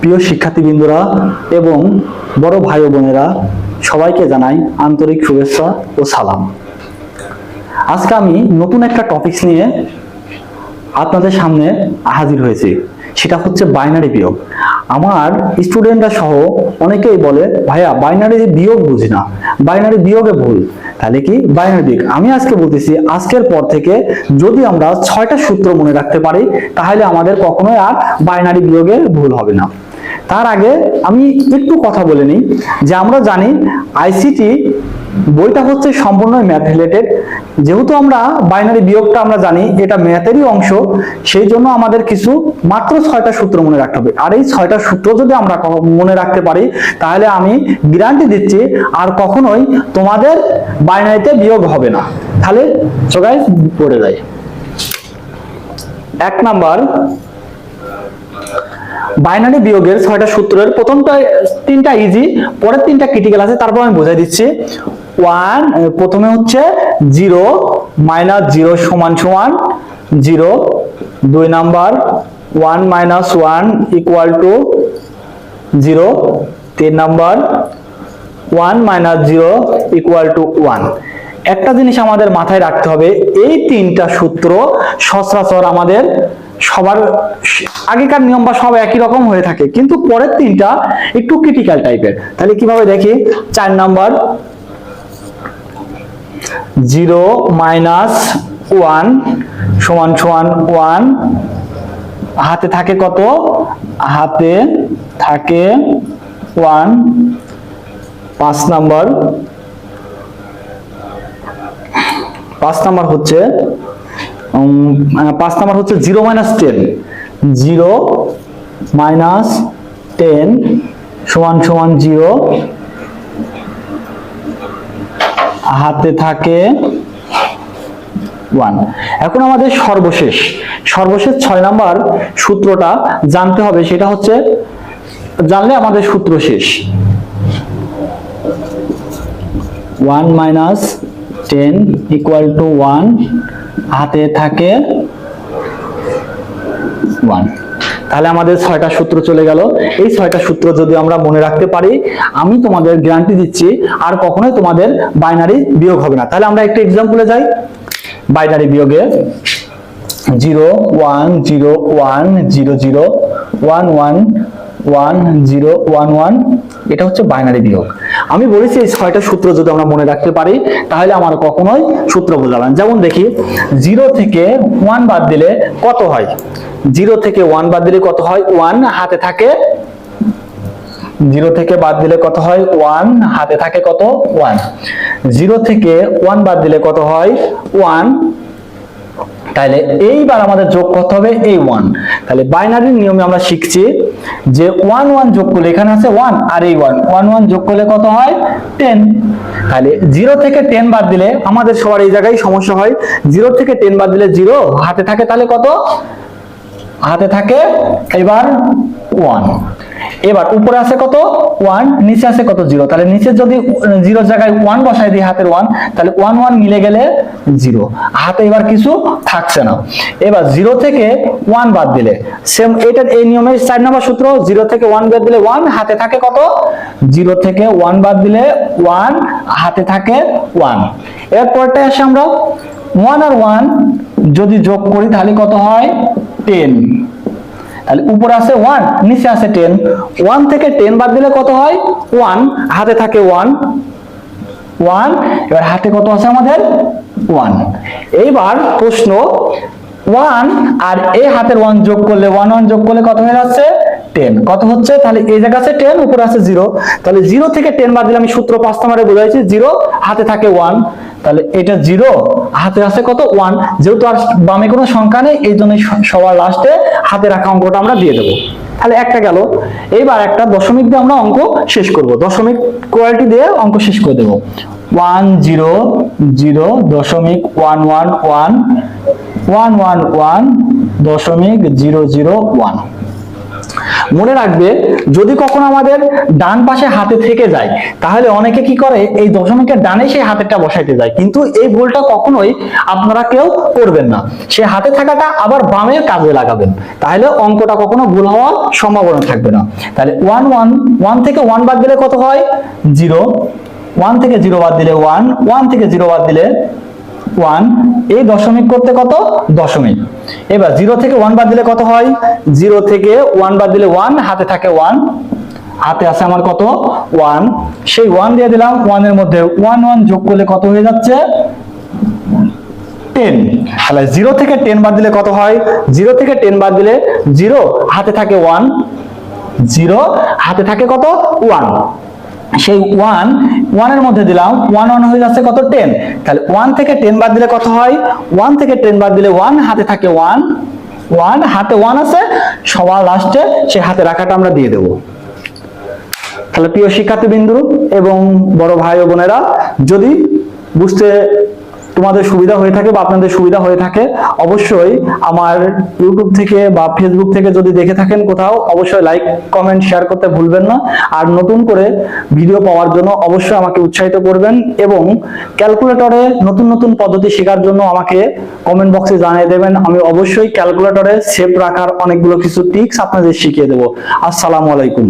প্রিয় শিক্ষার্থীবৃন্দরা এবং বড় ভাই বোনেরা, সবাইকে জানাই আন্তরিক শুভেচ্ছা ও সালাম। আজকে আমি নতুন একটা টপিকস নিয়ে আপনাদের সামনে হাজির হয়েছি। সেটা হচ্ছে বাইনারি বিয়োগ। আমার স্টুডেন্টরা সহ অনেকেই বলে, ভাইয়া বাইনারি বিয়োগ বুঝি না। বাইনারি বিয়োগে ভুল। তাহলে কি বাইনারি বিয়োগ? আমি আজকে বলতেছি, আজকের পর থেকে যদি আমরা ছয়টা সূত্র মনে রাখতে পারি, তাহলে আমাদের কখনোই আর বাইনারি বিয়োগে ভুল হবে না। তার আগে আমি একটু কথা বলে নিই যে আমরা জানি আইসিটি বইটা হচ্ছে সম্পূর্ণ ম্যাথ রিলেটেড যেহেতু আমরা বাইনারি বিয়োগটা আমরা জানি, এটা ম্যাথেরই অংশ, সেই জন্য আমাদের কিছু মাত্র ছয়টা সূত্র মনে রাখতে হবে। আর এই ছয়টা সূত্র যদি আমরা মনে রাখতে পারি, তাহলে আমি গ্যারান্টি দিচ্ছি আর কখনোই তোমাদের বাইনারিতে বিয়োগ হবে না। তাহলে সবাই পড়ে যায় এক নাম্বার বাইনারি বিয়োগের ছয়টা সূত্রের প্রথমটা তিনটা ইজি পরের তিনটা ক্রিটিক্যাল আছে, তারপর আমি বোঝাই দিচ্ছি। ওয়ান প্রথমে হচ্ছে জিরো মাইনাস জিরো সমান সমান জিরো দুই number one minus one equal to zero তিন number one minus zero equal to one একটা জিনিস আমাদের মাথায় রাখতে হবে, এই তিনটা সূত্র সচরাচর আমাদের সবার আগেকার নিয়ম বা সব একই রকম হয়ে থাকে। কিন্তু পরের তিনটা একটু ক্রিটিক্যাল টাইপের তাহলে কীভাবে দেখি? চার নাম্বার। জিরো মাইনাস ওয়ান সমান সমান ওয়ান। হাতে থাকে কত? হাতে থাকে ওয়ান। পাঁচ নাম্বার। পাঁচ নাম্বার হচ্ছে পাঁচ নাম্বার হচ্ছে zero minus ten. Zero minus ten সমান সমান জিরো। হাতে থাকে ওয়ান। এখন আমাদের সর্বশেষ সর্বশেষ ছয় নাম্বার সূত্রটা জানতে হবে, সেটা হচ্ছে জানলে আমাদের সূত্র শেষ। One minus ten equal to one, হাতে থাকে ওয়ান তাহলে আমাদের ছয়টা সূত্র চলে গেল। এই ছয়টা সূত্র যদি আমরা মনে রাখতে পারি, আমি তোমাদের গ্যারান্টি দিচ্ছি, আর কখনোই তোমাদের বাইনারি বিয়োগ হবে না। তাহলে আমরা একটা এক্সাম্পলে যাই। Binary বিয়োগে zero one zero one zero zero one one one zero one one এটা হচ্ছে বাইনারি বিয়োগ। আমি বলেছি এই ছয়টা সূত্র যদি আমরা মনে রাখতে পারি, তাহলে আমার কখনোই সূত্র বোঝাবে না। যেমন দেখি জিরো থেকে ওয়ান বাদ দিলে কত হয়? জিরো থেকে ওয়ান বাদ দিলে কত হয়? ওয়ান হাতে থাকে জিরো থেকে বাদ দিলে কত হয়? ওয়ান হাতে থাকে কত? ওয়ান জিরো থেকে ওয়ান বাদ দিলে কত হয়? ওয়ান তাহলে এইবার আমাদের যোগ করতে হবে এই ওয়ান তাহলে বাইনারির নিয়মে আমরা শিখছি যে ওয়ান ওয়ান যোগ করলে এখানে আছে ওয়ান আর এই ওয়ান ওয়ান ওয়ান যোগ করলে কত হয়? টেন তাহলে জিরো থেকে টেন বাদ দিলে আমাদের সবার এই জায়গায় সমস্যা হয়। জিরো থেকে টেন বাদ দিলে জিরো হাতে থাকে তাহলে কত? হাতে থাকে এবার ওয়ান এবার উপরে আছে কত? ওয়ান নিচে আছে কত? জিরো তাহলে নিচে যদি জিরোর জায়গায় ওয়ান বসাই দিই হাতের ওয়ান তাহলে ওয়ান ওয়ান মিলে গেলে জিরো হাতে এবার কিছু থাকছে না। এবার জিরো থেকে ওয়ান বাদ দিলে। সেম এটার এই নিয়মের চার নম্বর সূত্র জিরো থেকে ওয়ান বাদ দিলে ওয়ান হাতে থাকে কত? জিরো থেকে ওয়ান বাদ দিলে ওয়ান হাতে থাকে ওয়ান এবার পরটা আসে আমরা। ওয়ান আর ওয়ান যদি যোগ করি তাহলে কত হয়? টেন তাহলে উপরে আছে ওয়ান নিচে আছে টেন ওয়ান থেকে টেন বাদ দিলে কত হয়? ওয়ান হাতে থাকে ওয়ান ওয়ান এবার হাতে কত আছে আমাদের? ওয়ান এইবার প্রশ্ন ওয়ান আর এই হাতের ওয়ান যোগ করলে ওয়ান ওয়ান যোগ করলে কত হয়ে যাচ্ছে? টেন কত হচ্ছে? তাহলে এই জায়গা আছে টেন উপরে আছে জিরো তাহলে জিরো থেকে টেন বাদ দিলে আমি সূত্র পাঁচ নাম্বারে বোঝাইছি জিরো হাতে থাকে ওয়ান তাহলে এটা জিরো হাতে আছে কত? ওয়ান যেহেতু আর বামে কোনো সংখ্যা নেই, এই জন্য সবার লাস্টে হাতে রাখা অঙ্কটা আমরা দিয়ে দেবো। তাহলে একটা গেল। এইবার একটা দশমিক দিয়ে আমরা অঙ্ক শেষ করব। দশমিক কোয়ালিটি দিয়ে অঙ্ক শেষ করে দেবো। ওয়ান জিরো জিরো দশমিক one one one one one one দশমিক জিরো জিরো ওয়ান মনে রাখবে, যদি কখনো আমাদের ডান পাশে হাতে থেকে যায়, তাহলে অনেকে কি করে? এই দশমিকের ডানে সেই হাতেরটা বসাইতে যায়। কিন্তু এই ভুলটা কখনোই আপনারা কেউ করবেন না। সে হাতে থাকাটা আবার বামের কাজে লাগাবেন। তাহলে অঙ্কটা কখনো ভুল হওয়ার সম্ভাবনা থাকবে না। তাহলে ওয়ান ওয়ান ওয়ান থেকে ওয়ান বাদ দিলে কত হয়? জিরো ওয়ান থেকে জিরো বাদ দিলে ওয়ান ওয়ান থেকে জিরো বাদ দিলে ওয়ান, এই দশমিক করতে কত? দশমিক। এবার জিরো থেকে ওয়ান বাদ দিলে কত হয়? জিরো থেকে ওয়ান বাদ দিলে ওয়ান, হাতে থাকে ওয়ান। হাতে আছে আমার কত? ওয়ান। সেই ওয়ান দিয়ে দিলাম, ওয়ানের মধ্যে ওয়ান ওয়ান যোগ করলে কত হয়ে যাচ্ছে? টেন। তাহলে জিরো থেকে টেন বাদ দিলে কত হয়? জিরো থেকে টেন বাদ দিলে জিরো, হাতে থাকে ওয়ান। জিরো, হাতে থাকে কত? ওয়ান। সেই ওয়ান ওয়ানের মধ্যে দিলাম ওয়ান ওয়ান হয়ে যাচ্ছে কত? টেন তাহলে ওয়ান থেকে টেন বাদ দিলে কত হয়? ওয়ান থেকে টেন বাদ দিলে ওয়ান হাতে থাকে ওয়ান ওয়ান হাতে ওয়ান আছে, সবার লাস্টে সে হাতে রাখাটা আমরা দিয়ে দেবো। তাহলে প্রিয় শিক্ষার্থী বিন্দু এবং বড় ভাই ও বোনেরা, যদি বুঝতে তোমাদের সুবিধা হয়ে থাকে বা আপনাদের সুবিধা হয়ে থাকে, অবশ্যই আমার ইউটিউব থেকে বা ফেসবুক থেকে যদি দেখে থাকেন কোথাও, অবশ্যই লাইক কমেন্ট শেয়ার করতে ভুলবেন না। আর নতুন করে ভিডিও পাওয়ার জন্য অবশ্যই আমাকে উৎসাহিত করবেন এবং ক্যালকুলেটরে নতুন নতুন পদ্ধতি শেখার জন্য আমাকে কমেন্ট বক্সে জানিয়ে দেবেন। আমি অবশ্যই ক্যালকুলেটরে সেভ রাখার অনেকগুলো কিছু টিপস আপনাদের শিখিয়ে দেবো। আসসালামু আলাইকুম।